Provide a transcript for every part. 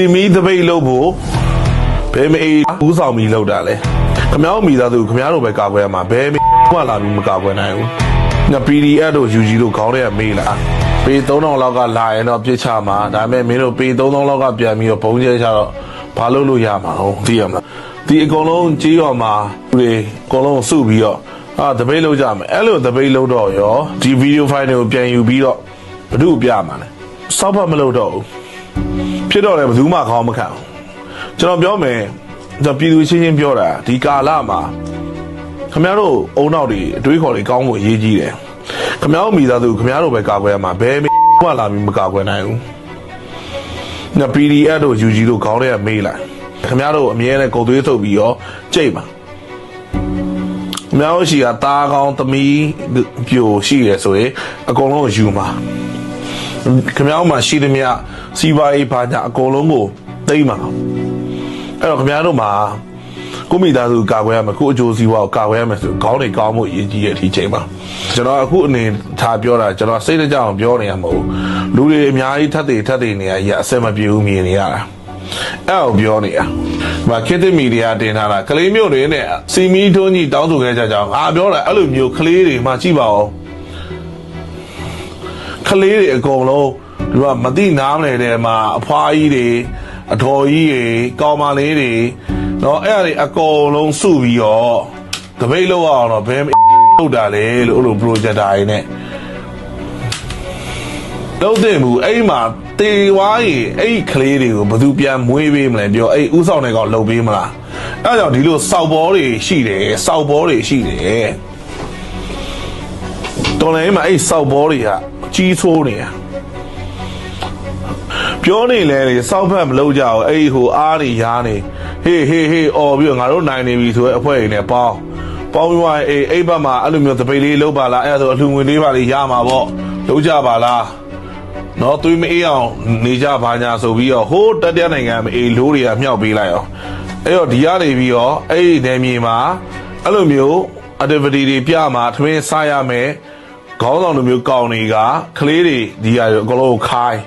စီမီတပိတ်လို့ဖို့ဘယ်မအေးဦးဆောင်ပြီးလောက်တာလဲခမောင်းမိသားစုခမောင်းတို့ပဲကာကွယ်ရမှာဘယ်မှလာပြီးမကာကွယ်နိုင်ဘူးည PDF တို့ UG တို့ခေါင်းထဲကမေးလာပေ3000လောက်ကလာရင်တော့ပြစ်ချမှာဒါပေမဲ့မင်းတို့ပေ3000လောက်ကပြန်ပြီးတော့ဘုံကျဲချတော့ဘာလို့လို့ရမှာဟုတ်သိရမလားဒီအကုန်လုံးကြေးရော်မှာလူတွေအကုန်လုံးစုပြီးတော့အာတပိတ်လောက်ကြမယ်အဲ့လိုတပိတ်လောက်တော့ရောဒီဗီဒီယိုဖိုင်တွေကိုပြန်ယူပြီးတော့ဘ누구ပြမှာလဲစောက်ဖတ်မလို့တော့ဘူး ဖြစ်တော့လည်းဘယ်သူမှခေါင်းမခံဘူးကျွန်တော်ပြောမယ်ကျွန်တော်ပြည်သူချင်းချင်းပြောတာဒီကာလမှာခမရတို့အုံနောက်တွေအတွေးခေါ်တွေကောင်းဖို့အရေးကြီးတယ်ခမရတို့မိသားစုခမရတို့ပဲကာကွယ်ရမှာဘယ်မှလာပြီးမကာကွယ်နိုင်ဘူးည PDF တို့ UG တို့ခေါင်းထဲကမေးလိုက်ခမရတို့အမြဲတမ်းကုန်သွေးထုတ်ပြီးရောကြိတ်ပါခမရတို့ရှိကตาကောင်းသမီးပြိုရှိရဆိုရင်အကုန်လုံးယူမှာ ခင်ဗျားတို့မှာရှိသမျှစီးပွားရေးဘာညာအကုန်လုံးကိုသိမ့်ပါအဲ့တော့ခင်ဗျားတို့မှာကိုမိသားစုကာကွယ်ရမယ်ကိုအကျိုးစီးပွားကိုကာကွယ်ရမယ်ဆိုခေါင်းတွေကောင်းမှုအရေးကြီးရဲ့ဒီချိန်မှာကျွန်တော်အခုအနေထားပြောတာကျွန်တော်စိတ်တကြအောင်ပြောနေရမဟုတ်ဘူးလူတွေအများကြီးထပ်တည်ထပ်တည်နေရရအစက်မပြေဘူးမြင်နေရတာအဲ့ကိုပြောနေတာမခေတ်သစ်မီဒီယာတင်ထားတာကလေးမျိုးတွေနဲ့စီမီထုံးကြီးတောင်းဆိုခဲ့ကြကြအောင်အာပြောတာအဲ့လိုမျိုးကလေးတွေမှကြည့်ပါဦး ကလေးတွေအကုန်လုံးသူကမတိနားမလဲတဲ့မှာအဖွားကြီးတွေအတော်ကြီးတွေကောင်းမလေးတွေနော်အဲ့အရာတွေအကုန်လုံးစုပြီးတော့တပိတ်လောက်အောင်တော့ဘယ်ထုတ်တာလဲလို့အဲ့လို projector ရင်းနဲ့လုံးတဲ့မူအဲ့မှာတေဝါရီအဲ့ကလေးတွေကိုဘသူပြန်မွေးပေးမလဲပြောအဲ့ဥဆောင်တဲ့ကောင်လှုပ်ပေးမလားအဲ့ကြောင့်ဒီလိုစောက်ဘောတွေရှိတယ်စောက်ဘောတွေရှိတယ်တော်လည်းမှာအဲ့စောက်ဘောတွေက ကြီးဆိုးနေတာပြောနေလဲလေစောက်ဖက်မလုပ်ကြဘူးအဲ့ဟိုအားနေရားနေဟေးဟေးဟေးအော်ပြီးတော့ငါတို့နိုင်နေပြီဆိုရဲအဖွဲ့တွေနဲ့ပေါင်းပေါင်းပြီးသွားရင်အေးအဲ့ဘက်မှာအဲ့လိုမျိုးတပိတ်လေးလုပ်ပါလားအဲ့ဒါဆိုအလှငွေလေးပါလေးရမှာပေါ့လုပ်ကြပါလားနော်သွေးမအေးအောင်နေကြပါညာဆိုပြီးတော့ဟိုးတက်တဲ့နိုင်ငံမအေးလိုးတွေကမြောက်ပေးလိုက်အောင်အဲ့တော့ဒီကနေပြီးတော့အဲ့ဒီနေမြေမှာအဲ့လိုမျိုး activity တွေပြမှာထမင်းစားရမယ် ခေါင်းဆောင်လိုမျိုးကောင်းနေကကလေးတွေဒီဟာအကုန်လုံးကိုခိုင်း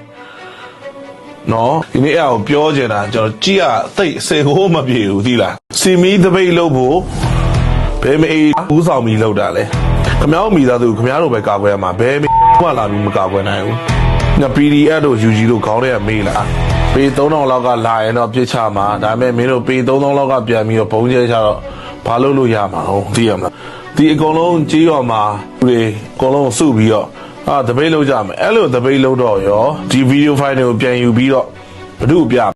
နော်ဒီနေ့အဲ့ဒါကိုပြောချင်တာကျွန်တော်ကြည့်ရသိတ်စေဟိုးမပြေဘူးသီလားစီမီတပိတ်လို့ဖို့ဘယ်မအေးဦးဆောင်ပြီးလောက်တာလဲခမောင်းမိသားစုခမောင်းတို့ပဲကာကွယ်ရမှာဘယ်မှလာပြီးမကာကွယ်နိုင်ဘူးည PDF တို့ UG တို့ခေါင်းထဲကမေးလာပေ3000လောက်ကလာရင်တော့ပြစ်ချမှာဒါပေမဲ့မင်းတို့ပေ3000လောက်ကပြန်ပြီးတော့ဘုံကျဲချတော့ဘာလို့လို့ရမှာဟုတ်သိရမလား ဒီအကုန်လုံးကြေးရော်မှာလူတွေအကုန်လုံးစုပြီးတော့အာတပိတ်လောက်ကြမယ်အဲ့လိုတပိတ်လောက်တော့ရောဒီဗီဒီယိုဖိုင်တွေကိုပြန်ယူပြီးတော့ဘ누구ပြ